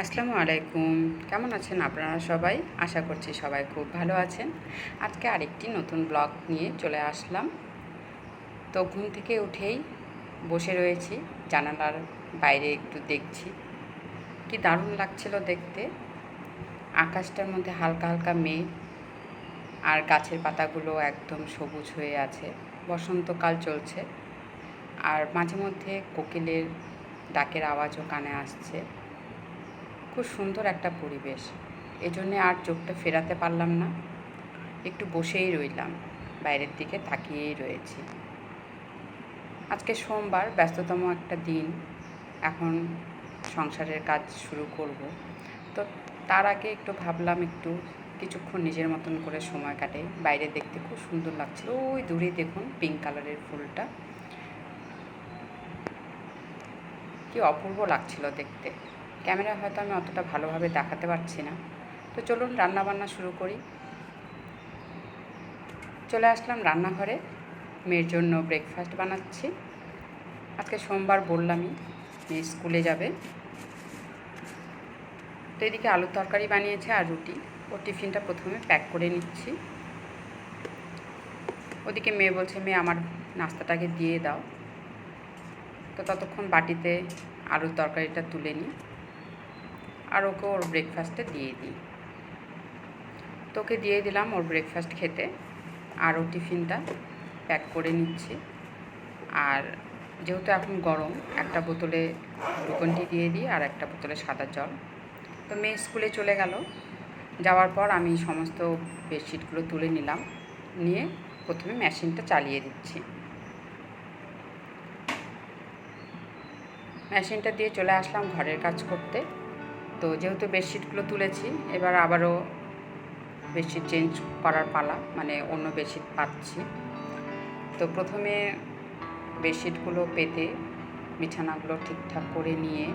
আসসালামু আলাইকুম। কেমন আছেন আপনারা সবাই? আশা করছি সবাই খুব ভালো আছেন। আজকে আরেকটি নতুন ব্লগ নিয়ে চলে আসলাম। তো ঘুম থেকে উঠেই বসে রয়েছি, জানালার বাইরে একটু দেখছি। কি দারুণ লাগছিল দেখতে। আকাশটার মধ্যে হালকা হালকা মেঘ আর গাছের পাতাগুলো একদম সবুজ হয়ে আছে। বসন্তকাল চলছে। আর মাঝে মধ্যে কোকিলের ডাকের আওয়াজও কানে আসছে। খুব সুন্দর একটা পরিবেশ। এজন্যে আর চোখটা ফেরাতে পারলাম না। একটু বসেই রইলাম, বাইরের দিকে তাকিয়েই রয়েছি। আজকে সোমবার, ব্যস্ততম একটা দিন। এখন সংসারের কাজ শুরু করব। তো তার আগে একটু ভাবলাম একটু কিছুক্ষণ নিজের মতন করে সময় কাটে বাইরে দেখতে খুব সুন্দর লাগছিল। ওই দূরে দেখুন পিঙ্ক কালারের ফুলটা। কি অপূর্ব লাগছিল দেখতে। ক্যামেরা হয়তো আমি অতটা ভালোভাবে দেখাতে পারছি না। তো চলুন রান্না বান্না শুরু করি। চলে আসলাম রান্নাঘরে। মেয়ের জন্য ব্রেকফাস্ট বানাচ্ছি। আজকে সোমবার বললামই, মেয়ে স্কুলে যাবে। তো এদিকে আলুর তরকারি বানিয়েছে আর রুটি। ও টিফিনটা প্রথমে প্যাক করে নিচ্ছি। ওদিকে মেয়ে বলছে, মেয়ে, আমার নাস্তাটাকে দিয়ে দাও। তো ততক্ষণ বাটিতে আলুর তরকারিটা তুলে নিই। আর ওকে ওর ব্রেকফাস্টে দিয়ে দিই। তোকে দিয়ে দিলাম ওর ব্রেকফাস্ট খেতে, আর ও টিফিনটা প্যাক করে নিচ্ছি। আর যেহেতু এখন গরম, একটা বোতলে গ্লুকনটি দিয়ে দিই আর একটা বোতলে সাদা জল। তো মেয়ে স্কুলে চলে গেল। যাওয়ার পর আমি সমস্ত বেডশিটগুলো তুলে নিলাম, নিয়ে প্রথমে মেশিনটা চালিয়ে দিচ্ছি। মেশিনটা দিয়ে চলে আসলাম ঘরের কাজ করতে। তো যেহেতু বেডশিটগুলো তুলেছি, এবার আবারও বেডশিট চেঞ্জ করার পালা মানে অন্য বেডশিট পাচ্ছি। তো প্রথমে বেডশিটগুলো পেতে বিছানাগুলো ঠিকঠাক করে নিয়ে,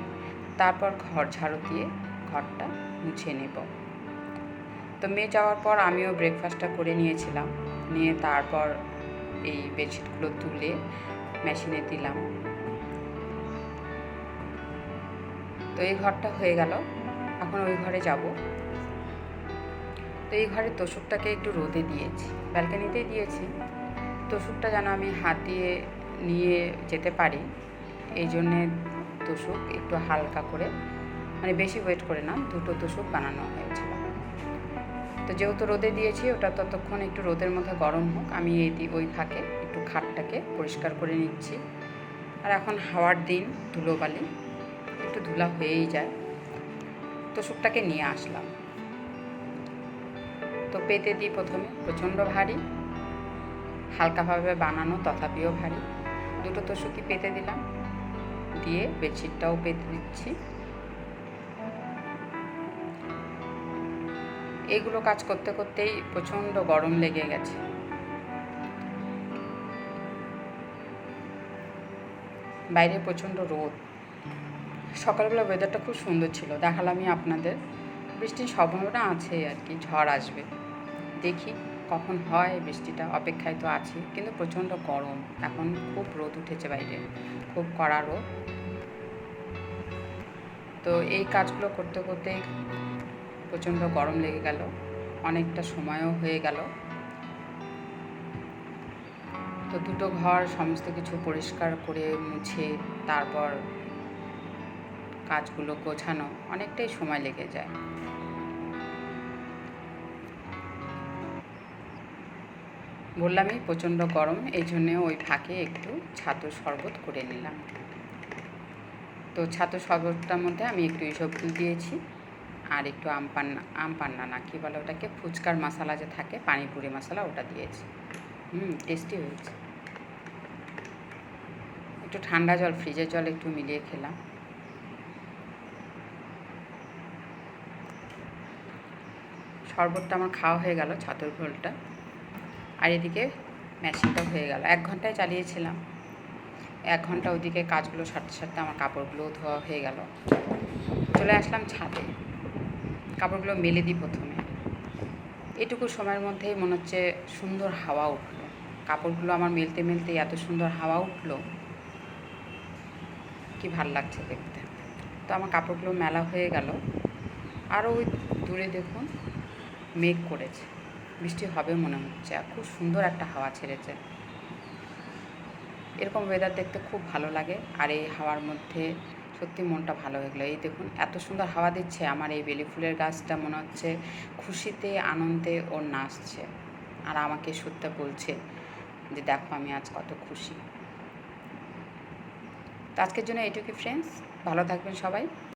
তারপর ঘর ঝাড়ু দিয়ে ঘরটা মুছে নেব। তো মেয়ে যাওয়ার পর আমিও ব্রেকফাস্টটা করে নিয়েছিলাম, নিয়ে তারপর এই বেডশিটগুলো তুলে মেশিনে দিলাম। তো এই ঘরটা হয়ে গেল। এখন ওই ঘরে যাব। তো এই ঘরে তোষকটাকে একটু রোদে দিয়েছি, ব্যালকানিতেই দিয়েছি। তোষকটা যেন আমি হাত দিয়ে নিয়ে যেতে পারি, এই জন্যে তোষক একটু হালকা করে মানে বেশি ওয়েট করে না, দুটো তোষক বানানো হয়েছিল। তো যেহেতু রোদে দিয়েছি, ওটা ততক্ষণ একটু রোদের মধ্যে গরম হোক, আমি এই ওই ফাঁকে একটু খাটটাকে পরিষ্কার করে নিচ্ছি। আর এখন হাওয়ার দিন, ধুলোবালি, একটু ধুলা হয়েই যায়। তোষকটাকে নিয়ে আসলাম। তো পেতে দিই প্রথমে প্রচণ্ড ভারী, হালকাভাবে বানানো তথাপিও ভারী। দুটো তোষকই পেতে দিলাম, দিয়ে বেডশিটটাও পেতে দিচ্ছি। এগুলো কাজ করতে করতেই প্রচণ্ড গরম লেগে গেছে। বাইরে প্রচণ্ড রোদ। সকালবেলা ওয়েদারটা খুব সুন্দর ছিল, দেখালামই আপনাদের। বৃষ্টির সম্ভাবনা আছে আর কি, ঝড় আসবে। দেখি কখন হয়, বৃষ্টিটা অপেক্ষায় তো আছে, কিন্তু প্রচণ্ড গরম। এখন খুব রোদ উঠেছে বাইরে, খুব কড়া রোদ। তো এই কাজগুলো করতে করতে প্রচণ্ড গরম লেগে গেল, অনেকটা সময়ও হয়ে গেল। তো দুটো ঘর, সমস্ত কিছু পরিষ্কার করে মুছে, তারপর কাজগুলো গোছানো অনেকটাই সময় লেগে যায়। বললামই প্রচণ্ড গরম, এই জন্যে ওই ফাঁকে একটু ছাতু শরবত করে নিলাম। তো ছাতু শরবতটার মধ্যে আমি একটু ইসবগুল দিয়েছি, আর একটু আম পান্না আম পান্না না কী বলে ওটাকে, ফুচকার মশলা যে থাকে, পানিপুরি মশলা ওটা দিয়েছি। হুম, টেস্টি হয়েছে। একটু ঠান্ডা জল, ফ্রিজের জল একটু মিলিয়ে খেলাম। শরবতটা আমার খাওয়া হয়ে গেল, ছাতুর ঘোলটা। আর এদিকে মেশিনটা হয়ে গেল। এক ঘন্টায় চালিয়েছিলাম। এক ঘণ্টা ওইদিকে কাজগুলো সারতে সারতে আমার কাপড়গুলোও ধোয়া হয়ে গেল। চলে আসলাম ছাদে। কাপড়গুলো মেলে দিই প্রথমে। এটুকু সময়ের মধ্যেই মনে হচ্ছে সুন্দর হাওয়া উঠল। কাপড়গুলো আমার মেলতে মেলতে এত সুন্দর হাওয়া উঠল। কি ভালো লাগছে দেখতে। তো আমার কাপড়গুলো মেলা হয়ে গেল। আরও ওই দূরে দেখুন। মেঘ করেছে। বৃষ্টি হবে মনে হচ্ছে আর খুব সুন্দর একটা হাওয়া ছেড়েছে। এরকম ওয়েদার দেখতে খুব ভালো লাগে আর এই হাওয়ার মধ্যে সত্যি মনটা ভালো হয়ে গেলো। এই দেখুন, এত সুন্দর হাওয়া দিচ্ছে, আমার এই বেলি ফুলের গাছটা মনে হচ্ছে খুশিতে, আনন্দে ওর নাচছে। আর আমাকে সত্যি বলছে যে, দেখো আমি আজ কত খুশি। তো আজকের জন্য এইটুকুই ফ্রেন্ডস ভালো থাকবেন সবাই।